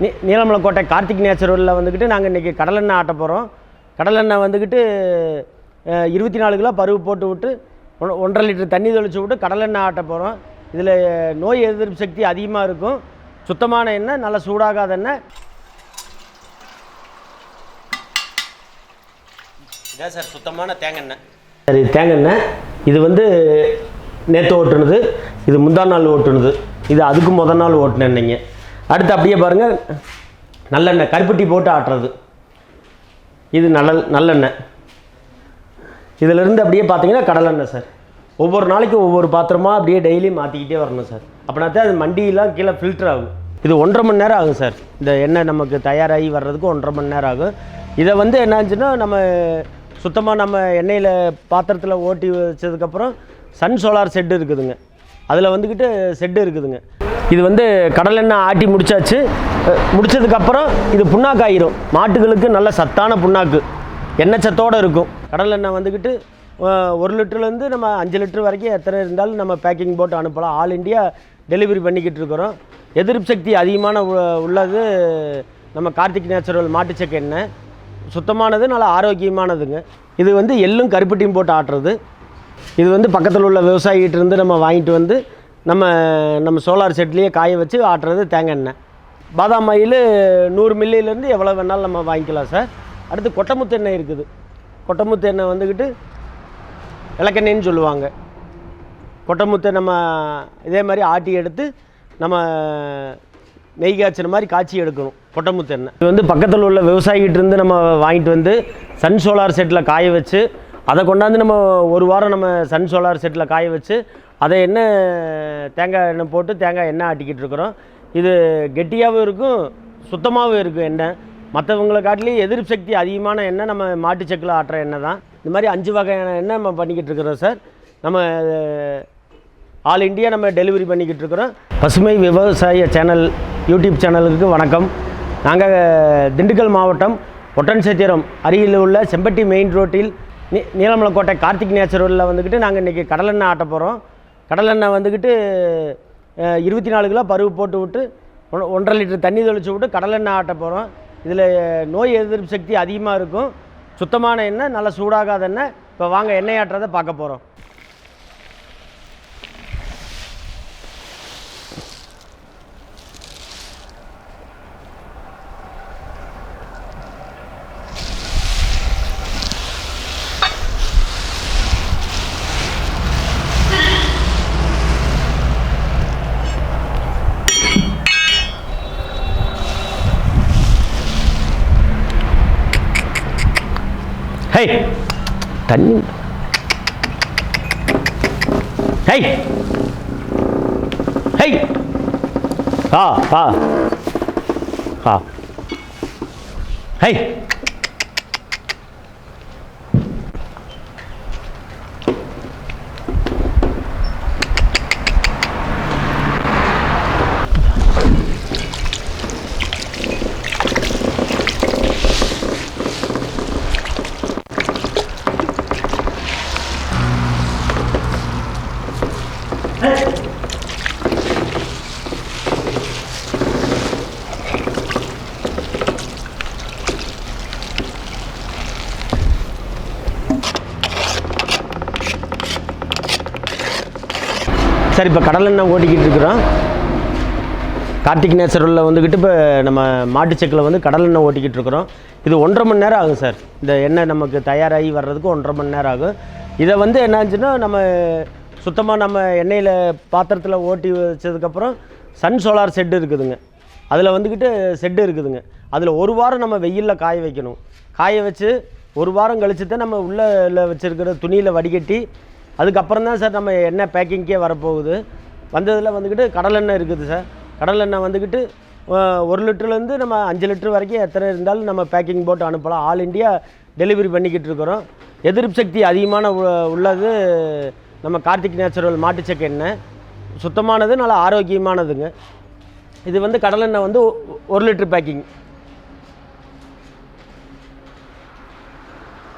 நீ நீலமலைக்கோட்டை கார்த்திக் நேச்சுரலில் வந்துக்கிட்டு நாங்கள் இன்றைக்கி கடலெண்ணெய் ஆட்ட போகிறோம் கடலெண்ணெய் வந்துக்கிட்டு இருபத்தி நாலு கிலோ பருவு போட்டு விட்டு ஒன்- ஒன்றரை லிட்டர் தண்ணி தெளிச்சு விட்டு கடலெண்ணெய் ஆட்ட போகிறோம் இதில் நோய் எதிர்ப்பு சக்தி அதிகமாக இருக்கும். சுத்தமான எண்ணெய் நல்ல சூடாகாத எண்ணெய். இதான் சார் சுத்தமான தேங்காய் சரி தேங்காய் இது வந்து நேற்று ஓட்டுனது. இது முந்தா நாள் ஓட்டுனது. இது அதுக்கு முத நாள் ஓட்டுன எண்ணெய்ங்க அடுத்து அப்படியே பாருங்கள் நல்லெண்ணெய் கருப்பட்டி போட்டு ஆட்டுறது. இது நல்ல நல்லெண்ணெய். இதிலிருந்து அப்படியே பார்த்தீங்கன்னா கடலெண்ணெய் சார். ஒவ்வொரு நாளைக்கும் ஒவ்வொரு பாத்திரமாக அப்படியே டெய்லி மாற்றிக்கிட்டே வரணும் சார். அப்படின்னா தான் அது மண்டியெலாம் கீழே ஃபில்டர் ஆகும். இது ஒன்றரை மணி நேரம் ஆகும் சார். இந்த எண்ணெய் நமக்கு தயாராகி வர்றதுக்கு ஒன்றரை மணி நேரம் ஆகும். இதை வந்து என்னாச்சுன்னா நம்ம சுத்தமாக நம்ம எண்ணெயில் பாத்திரத்தில் ஓட்டி வச்சதுக்கப்புறம் சன் சோலார் செட்டு இருக்குதுங்க. அதில் வந்துக்கிட்டு செட்டு இருக்குதுங்க. இது வந்து கடலெண்ணெய் ஆட்டி முடித்தாச்சு முடித்ததுக்கப்புறம் முடிச்சதுக்கப்புறம் இது புண்ணாக்காயிரும். மாட்டுகளுக்கு நல்ல சத்தான புண்ணாக்கு. எண்ணெய் சத்தோடு இருக்கும். கடலெண்ணெய் வந்துக்கிட்டு ஒரு லிட்டர்லேருந்து நம்ம அஞ்சு லிட்டர் வரைக்கும் எத்தனை இருந்தாலும் நம்ம பேக்கிங் போட்டு அனுப்பலாம். ஆல் இண்டியா டெலிவரி பண்ணிக்கிட்டு இருக்கிறோம். எதிர்ப்பு சக்தி அதிகமான உ- உள்ளது நம்ம கார்த்திக் நேச்சுரல் மாட்டுச்சக்க எண்ணெய். சுத்தமானது நல்ல ஆரோக்கியமானதுங்க. இது வந்து எள்ளும் கருப்பட்டியும் போட்டு ஆட்டுறது. இது வந்து பக்கத்தில் உள்ள விவசாயிகிட்டேருந்து நம்ம வாங்கிட்டு வந்து நம்ம நம்ம சோலார் செட்லேயே காய வச்சு ஆட்டுறது தேங்காய் எண்ணெய். பாதாம் ஆயில் நூறு மில்லியிலேருந்து எவ்வளோ வேணாலும் நம்ம வாங்கிக்கலாம் சார். அடுத்து கொட்டமுத்து எண்ணெய் இருக்குது. கொட்டமுத்து எண்ணெய் வந்துக்கிட்டு இலக்கெண்ணெய்ன்னு சொல்லுவாங்க. கொட்டமுத்தை நம்ம இதே மாதிரி ஆட்டி எடுத்து நம்ம நெய் காய்ச்சின மாதிரி காய்ச்சி எடுக்கணும் கொட்டமுத்து எண்ணெய். இது வந்து பக்கத்தில் உள்ள விவசாயிகிட்ட இருந்து நம்ம வாங்கிட்டு வந்து சன் சோலார் செட்டில் காய வச்சு அதை கொண்டாந்து நம்ம ஒரு வாரம் நம்ம சன் சோலார் செட்டில் காய வச்சு அதை என்ன தேங்காய் எண்ணெய் போட்டு தேங்காய் எண்ணெய் ஆட்டிக்கிட்டு இருக்கிறோம். இது கெட்டியாகவும் இருக்கும் சுத்தமாகவும் இருக்கும் எண்ணெய். மற்றவங்களை காட்டிலேயும் எதிர்ப்பு சக்தி அதிகமான எண்ணெய் நம்ம மாட்டு செக்கில் ஆட்டுற எண்ணெய் தான். இந்த மாதிரி அஞ்சு வகையான எண்ணெய் நம்ம பண்ணிக்கிட்டு இருக்கிறோம் சார். நம்ம ஆல் இண்டியா நம்ம டெலிவரி பண்ணிக்கிட்டு இருக்கிறோம். பசுமை விவசாய சேனல் யூடியூப் சேனலுக்கு வணக்கம். நாங்கள் திண்டுக்கல் மாவட்டம் ஒட்டன்சத்திரம் அருகில் உள்ள செம்பட்டி மெயின் ரோட்டில் நீ நீலமலைக்கோட்டை கார்த்திக் நேச்சுரலில் வந்துக்கிட்டு நாங்கள் இன்றைக்கி கடலெண்ணெய் ஆட்ட போகிறோம் கடலெண்ணெய் வந்துக்கிட்டு இருபத்தி நாலு கிலோ பருவு போட்டு விட்டு ஒன்- ஒன்றரை லிட்டர் தண்ணி தெளித்து விட்டு கடலெண்ணெய் ஆட்ட போகிறோம் இதில் நோய் எதிர்ப்பு சக்தி அதிகமாக இருக்கும். சுத்தமான எண்ணெய் நல்லா சூடாகாத எண்ணெய். இப்போ வாங்க எண்ணெய் ஆட்டுறதை பார்க்க போகிறோம் hey. Tránh hey. Hey. À à. À. Hey. Sir இப்போ கடலெண்ணெய் ஓட்டிக்கிட்டு இருக்கிறோம்? கார்த்திக் நேச்சுரலில் வந்துக்கிட்டு இப்போ நம்ம மாட்டு செக்கில் வந்து கடலெண்ணெய் ஓட்டிக்கிட்டு இருக்கிறோம்? இது ஒன்றரை மணி நேரம் ஆகும் சார். இந்த எண்ணெய் நமக்கு தயாராகி வர்றதுக்கு ஒன்றரை மணி நேரம் ஆகும். இதை வந்து என்னாச்சுன்னா நம்ம சுத்தமாக நம்ம எண்ணெயில் பாத்திரத்தில் ஓட்டி வச்சதுக்கப்புறம் சன் சோலார் செட்டு இருக்குதுங்க. அதில் வந்துக்கிட்டு செட்டு இருக்குதுங்க. அதில் ஒரு வாரம் நம்ம வெயிலில் காய வைக்கணும். காய வச்சு ஒரு வாரம் கழிச்சு தான் நம்ம உள்ளே வச்சுருக்கிற துணியில் வடிகட்டி அதுக்கப்புறம் தான் சார் நம்ம எண்ணெய் பேக்கிங்க்கே வரப்போகுது. வந்ததில் வந்துக்கிட்டு கடலெண்ணெய் இருக்குது சார். கடலெண்ணெய் வந்துக்கிட்டு ஒரு லிட்டர்லேருந்து நம்ம அஞ்சு லிட்டர் வரைக்கும் எத்தனை இருந்தாலும் நம்ம பேக்கிங் போட்டு அனுப்பலாம். ஆல் இண்டியா டெலிவரி பண்ணிக்கிட்டு இருக்கிறோம். எதிர்ப்பு சக்தி அதிகமான உ- உள்ளது நம்ம கார்த்திக் நேச்சுரல் மாட்டுச்சக்கு எண்ணெய். சுத்தமானது நல்ல ஆரோக்கியமானதுங்க. இது வந்து கடலெண்ணெய் வந்து ஒரு லிட்டர் பேக்கிங்.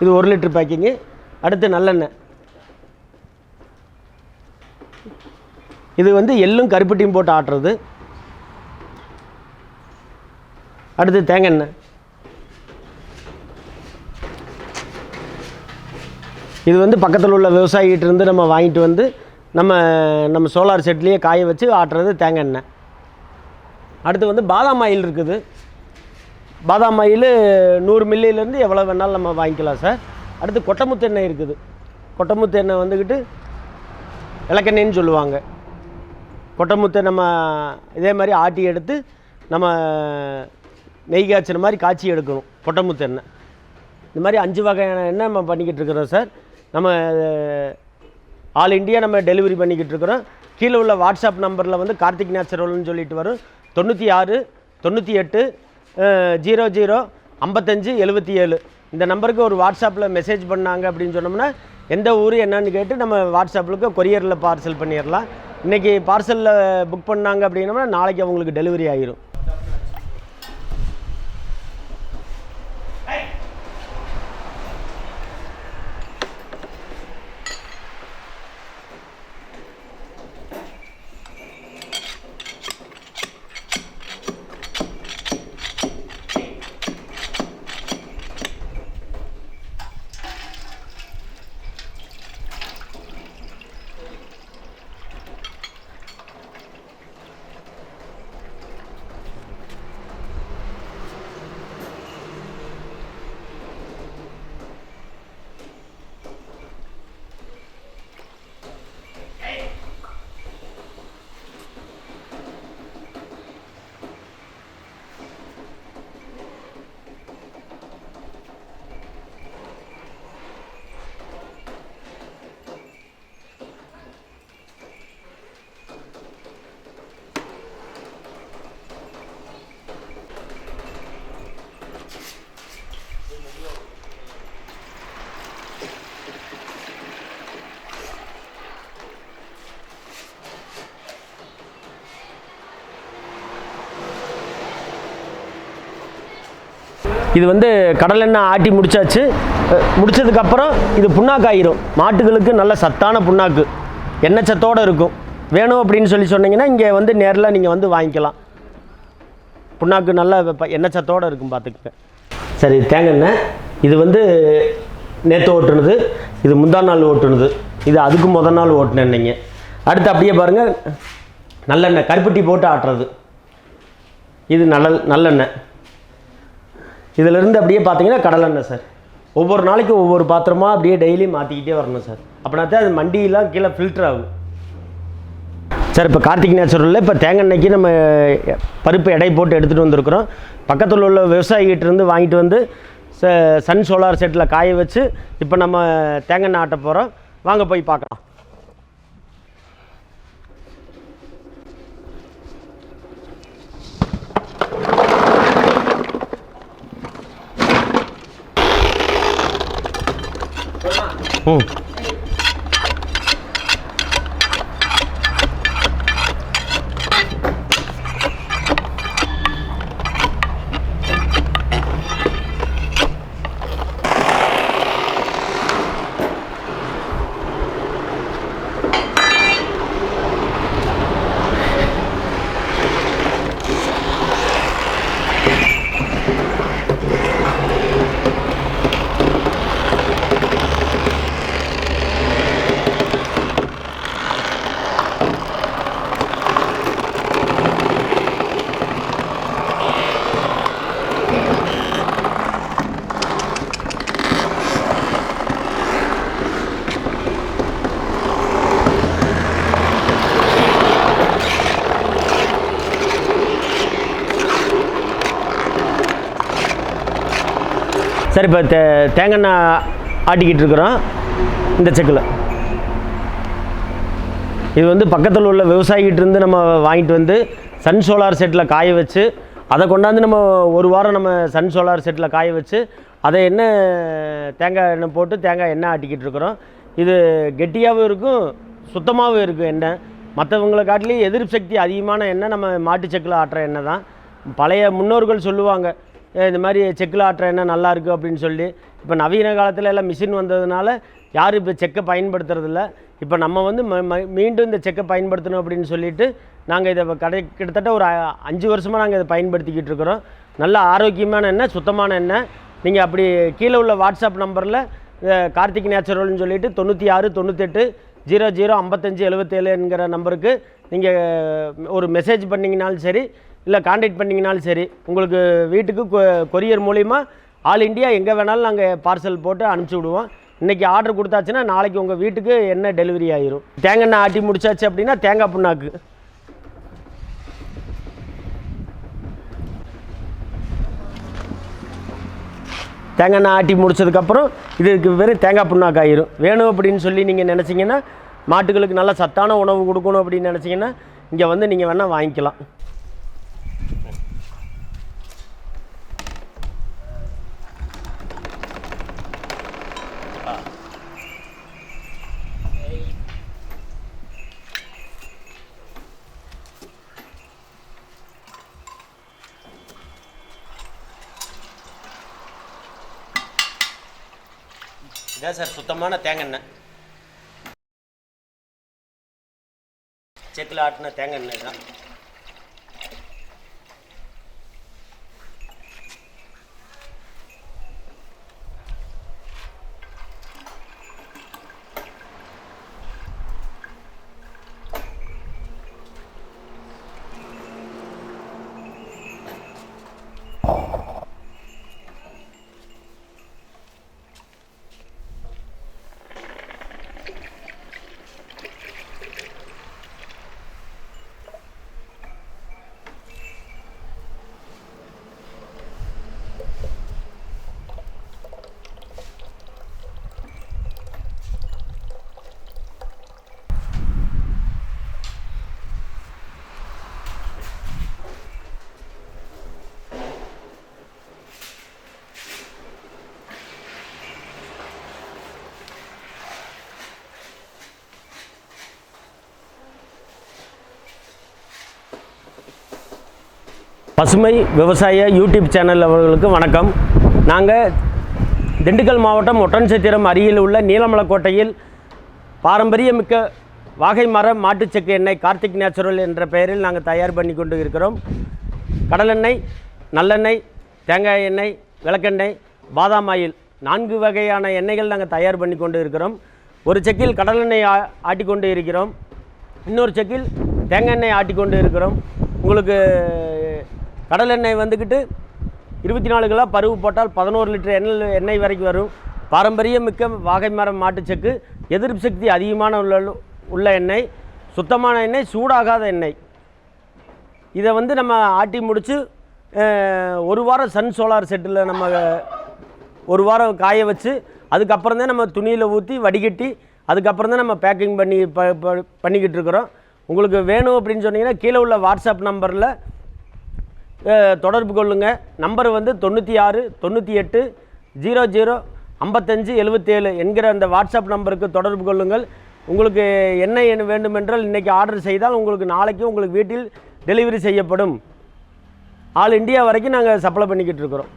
இது ஒரு லிட்டர் பேக்கிங்கு. அடுத்து நல்லெண்ணெய். இது வந்து எள்ளும் கருப்பட்டியும் போட்டு ஆட்டுறது. அடுத்து தேங்காய் எண்ணெய். இது வந்து பக்கத்தில் உள்ள விவசாயிகிட்ட இருந்து நம்ம வாங்கிட்டு வந்து நம்ம நம்ம சோலார் செட்லேயே காய வச்சு ஆட்டுறது தேங்காய் எண்ணெய். அடுத்து வந்து பாதாம் ஆயில் இருக்குது. பாதாம் ஆயில் நூறு மில்லியிலேருந்து எவ்வளோ வேணாலும் நம்ம வாங்கிக்கலாம் சார். அடுத்து கொட்டமுத்து எண்ணெய் இருக்குது. கொட்டமுத்து எண்ணெய் வந்துக்கிட்டு இலக்கெண்ணெய்ன்னு சொல்லுவாங்க. கொட்டமுத்தை நம்ம இதே மாதிரி ஆட்டி எடுத்து நம்ம நெய் காய்ச்சின மாதிரி காய்ச்சி எடுக்கணும் கொட்டமுத்து எண்ணெய். இந்த மாதிரி அஞ்சு வகையான எண்ணெய் நம்ம பண்ணிக்கிட்டு இருக்கிறோம் சார். நம்ம ஆல் இந்தியா நம்ம டெலிவரி பண்ணிக்கிட்டு இருக்கிறோம். கீழே உள்ள வாட்ஸ்அப் நம்பரில் வந்து கார்த்திக் நேச்சுரல்னு சொல்லிட்டு வரும். தொண்ணூற்றி ஆறு தொண்ணூற்றி எட்டு ஜீரோ ஜீரோ ஐம்பத்தஞ்சு எழுபத்தி ஏழு. இந்த நம்பருக்கு ஒரு வாட்ஸ்அப்பில் மெசேஜ் பண்ணாங்க அப்படின்னு சொன்னோம்னா எந்த ஊர் என்னன்னு கேட்டு நம்ம வாட்ஸ்அப்புக்கு கொரியரில் பார்சல் பண்ணிடலாம். இன்றைக்கி பார்சலில் புக் பண்ணாங்க அப்படின்னோம்னா நாளைக்கு அவங்களுக்கு டெலிவரி ஆகிரும் இது வந்து கடலெண்ணெய் ஆட்டி முடிச்சாச்சு. முடிச்சதுக்கப்புறம் இது புண்ணாக்காயிரும். மாட்டுகளுக்கு நல்ல சத்தான புண்ணாக்கு. எண்ணெய் சத்தோடு இருக்கும். வேணும் அப்படின்னு சொல்லி சொன்னீங்கன்னா இங்கே வந்து நேரில் நீங்கள் வந்து வாங்கிக்கலாம். புண்ணாக்கு நல்ல வெப்ப- எண்ணெய் சத்தோடு இருக்கும் பார்த்துக்கங்க. சரி தேங்காய் இது வந்து நேற்று ஓட்டுனது. இது முந்தா நாள் ஓட்டுனது. இது அதுக்கு முத நாள் ஓட்டுன அடுத்து அப்படியே பாருங்கள் நல்லெண்ணெய் கருப்பட்டி போட்டு ஆட்டுறது. இது நல்ல நல்லெண்ணெய். இதிலிருந்து அப்படியே பார்த்தீங்கன்னா கடலெண்ணெய் சார். ஒவ்வொரு நாளைக்கும் ஒவ்வொரு பாத்திரமாக அப்படியே டெய்லி மாற்றிக்கிட்டே வரணும் சார். அப்படின்னா தான் அது மண்டியெல்லாம் கீழே ஃபில்டர் ஆகும். சார் இப்போ கார்த்திக் நேச்சுரலில் இப்போ தேங்காய் எண்ணெய்க்கு நம்ம பருப்பு எடை போட்டு எடுத்துகிட்டு வந்திருக்கிறோம். பக்கத்தில் உள்ள விவசாயிகிட்ட இருந்து வாங்கிட்டு வந்து ச சன் சோலார் செட்டில் காய வச்சு இப்போ நம்ம தேங்காய் ஆட்ட போகிறோம் வாங்க போய் பார்க்கலாம். 오 சரி இப்போ தே தேங்காய் எண்ணெய் ஆட்டிக்கிட்டு இருக்கிறோம். இந்த செக்கில். இது வந்து பக்கத்தில் உள்ள விவசாயிகிட்ட இருந்து நம்ம வாங்கிட்டு வந்து சன் சோலார் செட்டில் காய வச்சு அதை கொண்டாந்து நம்ம ஒரு வாரம் நம்ம சன் சோலார் செட்டில் காய வச்சு அதை என்ன தேங்காய் எண்ணெய் போட்டு தேங்காய் எண்ணெய் ஆட்டிக்கிட்டு இருக்கிறோம். இது கெட்டியாகவும் இருக்கும் சுத்தமாகவும் இருக்கும் எண்ணெய். மற்றவங்களை காட்டிலையும் எதிர்ப்பு சக்தி அதிகமான எண்ணெய் நம்ம மாட்டு செக்கில் ஆட்டுற எண்ணெய் தான். பழைய முன்னோர்கள் சொல்லுவாங்க இந்த மாதிரி செக்கில் ஆட்டுற எண்ணெய் நல்லா இருக்குது அப்படின்னு சொல்லி இப்போ நவீன காலத்தில் எல்லாம் மிஷின் வந்ததுனால யாரும் இப்போ செக்கை பயன்படுத்துறதில்ல. இப்போ நம்ம வந்து ம- ம- மீண்டும் இந்த செக்கை பயன்படுத்தணும் அப்படின்னு சொல்லிட்டு நாங்கள் இதை கடை கிட்டத்தட்ட ஒரு அஞ்சு வருஷமாக நாங்கள் இதை பயன்படுத்திக்கிட்டு இருக்கிறோம். நல்ல ஆரோக்கியமான எண்ணெய் சுத்தமான எண்ணெய். நீங்கள் அப்படி கீழே உள்ள வாட்ஸ்அப் நம்பரில் கார்த்திக் நேச்சுரல்னு சொல்லிட்டு தொண்ணூற்றி ஆறு தொண்ணூத்தெட்டு ஜீரோ ஜீரோ ஐம்பத்தஞ்சு எழுபத்தேழுங்கிற நம்பருக்கு நீங்கள் ஒரு மெசேஜ் பண்ணிங்கனாலும் சரி இல்லை காண்டாக்ட் பண்ணிங்கனாலும் சரி உங்களுக்கு வீட்டுக்கு கொ- கொரியர் மூலிமா ஆல் இந்தியா எங்கே வேணாலும் நாங்கள் பார்சல் போட்டு அனுப்பிச்சி விடுவோம். இன்றைக்கி ஆர்டர் கொடுத்தாச்சுன்னா நாளைக்கு உங்கள் வீட்டுக்கு என்ன டெலிவரி ஆயிரும். தேங்காய் எண்ணெய் ஆட்டி முடிச்சாச்சு அப்படின்னா தேங்காய் புண்ணாக்கு. தேங்காய் எண்ணெய் ஆட்டி முடிச்சதுக்கப்புறம் இதுக்கு வெறும் தேங்காய் புண்ணாக்கு ஆயிரும். வேணும் அப்படின்னு சொல்லி நீங்கள் நினச்சிங்கன்னா மாட்டுகளுக்கு நல்ல சத்தான உணவு கொடுக்கணும் அப்படின்னு நினச்சிங்கன்னா இங்கே வந்து நீங்கள் வேணால் வாங்கிக்கலாம். இதான் சார் சுத்தமான தேங்காய் எண்ணெய். செக்கில் ஆட்டின தேங்காய் எண்ணெய் தான். பசுமை விவசாய யூடியூப் சேனல் அவர்களுக்கு வணக்கம். நாங்கள் திண்டுக்கல் மாவட்டம் ஒட்டன்சத்திரம் அருகில் உள்ள நீலமலைக்கோட்டையில் பாரம்பரியமிக்க வாகை மரம் மாட்டுச்செக்கு எண்ணெய் கார்த்திக் நேச்சுரல் என்ற பெயரில் நாங்கள் தயார் பண்ணி கொண்டு இருக்கிறோம். கடலெண்ணெய் நல்லெண்ணெய் தேங்காய் எண்ணெய் விளக்கெண்ணெய் பாதாம் ஆயில் நான்கு வகையான எண்ணெய்கள் நாங்கள் தயார் பண்ணி கொண்டு இருக்கிறோம். ஒரு செக்கில் கடலெண்ணெய் ஆ ஆட்டிக்கொண்டு இருக்கிறோம். இன்னொரு செக்கில் தேங்காய் எண்ணெய் ஆட்டிக்கொண்டு இருக்கிறோம். உங்களுக்கு கடல் எண்ணெய் வந்துக்கிட்டு இருபத்தி நாலு கிலோ பருவு போட்டால் பதினோரு லிட்டர் எண்ணெய் எண்ணெய் வரைக்கும் வரும். பாரம்பரியமிக்க வாகை மரம் மாட்டுச்சக்கு எதிர்ப்பு சக்தி அதிகமான உள்ள உள்ள எண்ணெய். சுத்தமான எண்ணெய் சூடாகாத எண்ணெய். இதை வந்து நம்ம ஆட்டி முடித்து ஒரு வாரம் சன் சோலார் செட்டில் நம்ம ஒரு வாரம் காய வச்சு அதுக்கப்புறம் தான் நம்ம துணியில் ஊற்றி வடிகட்டி அதுக்கப்புறம் தான் நம்ம பேக்கிங் பண்ணி ப ப- பண்ணிக்கிட்டு இருக்கிறோம். உங்களுக்கு வேணும் அப்படின்னு சொன்னீங்கன்னா கீழே உள்ள வாட்ஸ்அப் நம்பரில் தொடர்பு கொள்ளுங்கள் நம்பர் வந்து தொண்ணூற்றி ஆறு தொண்ணூற்றி எட்டு ஜீரோ ஜீரோ ஐம்பத்தஞ்சு எழுபத்தேழு என்கிற அந்த வாட்ஸ்அப் நம்பருக்கு தொடர்பு கொள்ளுங்கள். உங்களுக்கு என்ன வேண்டுமென்றால் இன்றைக்கி ஆர்டர் செய்தால் உங்களுக்கு நாளைக்கு உங்களுக்கு வீட்டில் டெலிவரி செய்யப்படும். ஆல் இந்தியா வரைக்கும் நாங்கள் சப்ளை பண்ணிக்கிட்டு இருக்கிறோம்.